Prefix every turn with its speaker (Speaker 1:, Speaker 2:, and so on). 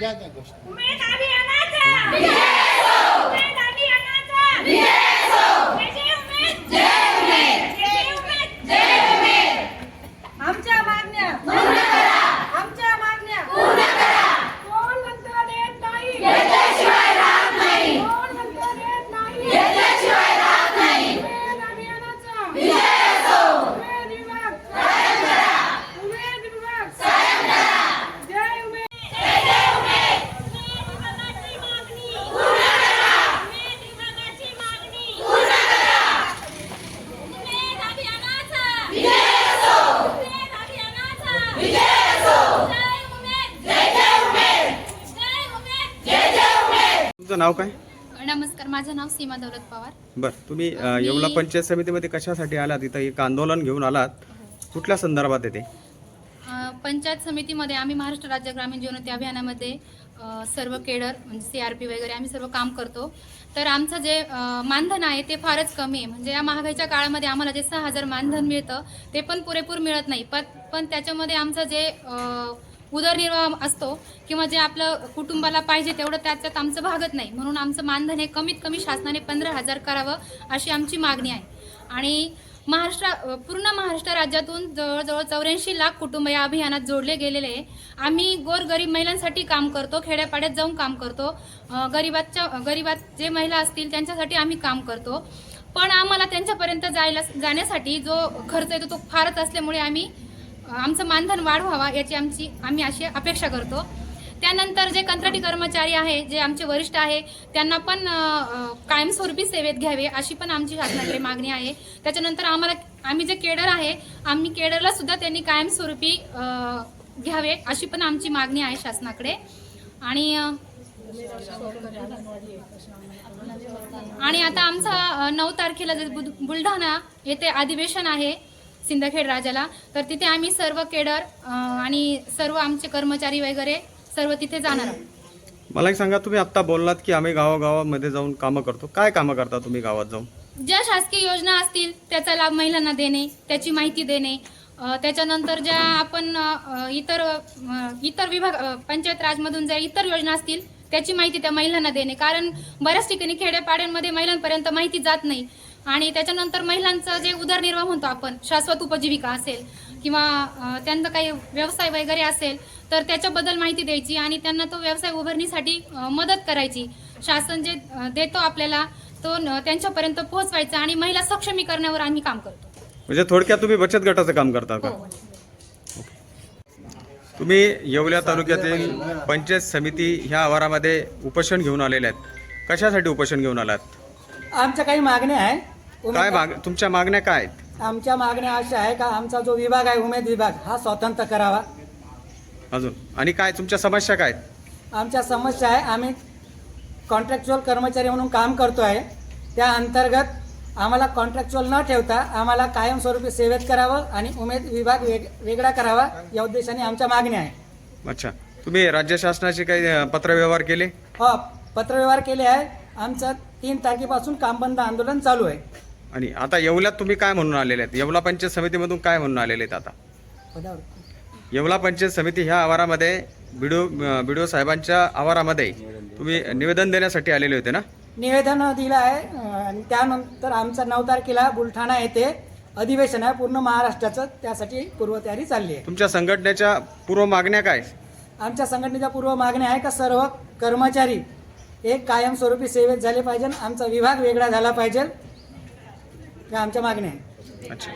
Speaker 1: Ya de agosto.
Speaker 2: तुमचं नाव काय?
Speaker 3: नमस्कार माझं नाव सीमा दौलत पवार.
Speaker 2: बरं तुम्ही अ, येवला पंचायत समितीमध्ये कशासाठी आलात? इथं एक आंदोलन घेऊन आलात. कुठल्या संदर्भात येते
Speaker 3: अ, पंचायत समितीमध्ये आम्ही महाराष्ट्र राज्य ग्रामीण जीवनोन्नती अभियानामध्ये अ, सर्व केडर म्हणजे सी आर पी वगैरे आम्ही सर्व काम करतो. तर आमचं जे अ, मानधन आहे ते फारच कमी आहे. म्हणजे या महागाईच्या काळामध्ये आम्हाला जे सहा हजार मानधन मिळतं ते पण पुरेपूर मिळत नाही. पण पण त्याच्यामध्ये आमचं जे अ, उदरनिर्वाह असतो किंवा जे आपलं कुटुंबाला पाहिजे तेवढं त्याच्यात आमचं भागत नाही. म्हणून आमचं मानधन हे कमीत कमी शासनाने पंधरा हजार करावं अशी आमची मागणी आहे. आणि महाराष्ट्र पूर्ण महाराष्ट्र राज्यातून जवळजवळ चौऱ्याऐंशी लाख कुटुंब या अभियानात जोडले गेलेले आहे. आम्ही गोरगरीब महिलांसाठी काम करतो खेड्यापाड्यात जाऊन काम करतो. गरिबाच्या गरिबात जे महिला असतील त्यांच्यासाठी आम्ही काम करतो. पण आम्हाला त्यांच्यापर्यंत जायला जाण्यासाठी जो खर्च येतो तो फारच असल्यामुळे आम्ही आमचं मानधन वाढवावा याची आमची आम्ही अशी अपेक्षा करतो. त्यानंतर जे कंत्राटी कर्मचारी आहे जे आमचे वरिष्ठ आहे त्यांना पण कायमस्वरूपी सेवेत घ्यावे अशी पण आमची शासनाकडे मागणी आहे. त्याच्यानंतर आम्हाला आम्ही जे केडर आहे आम्ही केडरला सुद्धा त्यांनी कायमस्वरूपी घ्यावे अशी पण आमची मागणी आहे शासनाकडे. आणि आणि आता आमचा नऊ तारखेला जे बुलढाणा येथे अधिवेशन आहे सिंदखेड राजाला. तर तिथे आम्ही सर्व केडर आणि सर्व आमचे कर्मचारी वगैरे सर्व तिथे जाणार आहोत.
Speaker 2: मला एक सांगा तुम्ही आत्ता बोललात की आम्ही गावागावामध्ये जाऊन कामं करतो. काय कामं करता तुम्ही गावात जाऊन?
Speaker 3: ज्या शासकीय योजना असतील त्याचा लाभ महिलांना देणे त्याची माहिती देणे त्याच्यानंतर ज्या आपण इतर इतर विभाग पंचायत राजमधून ज्या इतर योजना असतील त्याची माहिती त्या महिलांना देणे. कारण बऱ्याच ठिकाणी खेड्यापाड्यांमध्ये महिलांपर्यंत माहिती जात नाही. आणि त्याच्यानंतर महिलांचं जे उदरनिर्वाह म्हणतो आपण शाश्वत उपजीविका असेल किंवा त्यांचा काही व्यवसाय वगैरे असेल तर त्याच्याबद्दल माहिती द्यायची आणि त्यांना तो व्यवसाय उभारणीसाठी मदत करायची. शासन जे देतो आपल्याला तो न- त्यांच्यापर्यंत पोहोचवायचा आणि महिला सक्षमीकरणावर आम्ही काम करतो.
Speaker 2: म्हणजे थोडक्यात तुम्ही बचत गटाचं काम करता का?
Speaker 3: हो.
Speaker 2: तुम्ही येवल्या तालुक्यातील पंचायत समिती ह्या आवारामध्ये उपोषण घेऊन आलेले आहेत. कशासाठी उपोषण घेऊन आलात?
Speaker 4: आमच्या काही मागण्या आहे
Speaker 2: काय माग तुमच्या मागण्या काय आहेत?
Speaker 4: आमच्या मागण्या अशा आहे का आमचा जो विभाग आहे उमेद विभाग हा स्वतंत्र करावा.
Speaker 2: अजून. आणि काय तुमच्या समस्या काय आहेत?
Speaker 4: आमच्या समस्या आहे आम्ही कॉन्ट्रॅक्च्युअल कर्मचारी म्हणून काम करतो आहे. त्या अंतर्गत आम्हाला कॉन्ट्रॅक्च्युअल न ठेवता आम्हाला कायमस्वरूपी सेवेत करावं आणि उमेद विभाग वेग वेगळा करावा या उद्देशाने आमच्या मागण्या आहे
Speaker 2: अच्छा. तुम्ही राज्य शासनाचे काही अ, पत्रव्यवहार केले?
Speaker 4: हो पत्रव्यवहार केले आहे. आमचं तीन तारखेपासून कामबंद आंदोलन चालू आहे.
Speaker 2: आणि आता येवल्यात तुम्ही काय म्हणून आलेले आहेत? येवला पंचायत समितीमधून काय म्हणून आलेले आहेत आता. येवला पंचायत समिती ह्या आवारामध्ये बिडो बिडो साहेबांच्या आवारामध्ये तुम्ही निवेदन देण्यासाठी आलेले होते ना?
Speaker 4: निवेदन दिलं आहे आणि त्यानंतर आमचं नऊ तारखेला बुलढाणा येथे अधिवेशन आहे पूर्ण महाराष्ट्राचं त्यासाठी पूर्वतयारी चालली आहे.
Speaker 2: तुमच्या संघटनेच्या पूर्व मागण्या काय?
Speaker 4: आमच्या संघटनेच्या पूर्व मागण्या आहे का सर्व कर्मचारी एक कायमस्वरूपी सेवेत झाले पाहिजे आमचा विभाग वेगळा झाला पाहिजे या आमच्या मागण्या आहेत.
Speaker 2: अच्छा.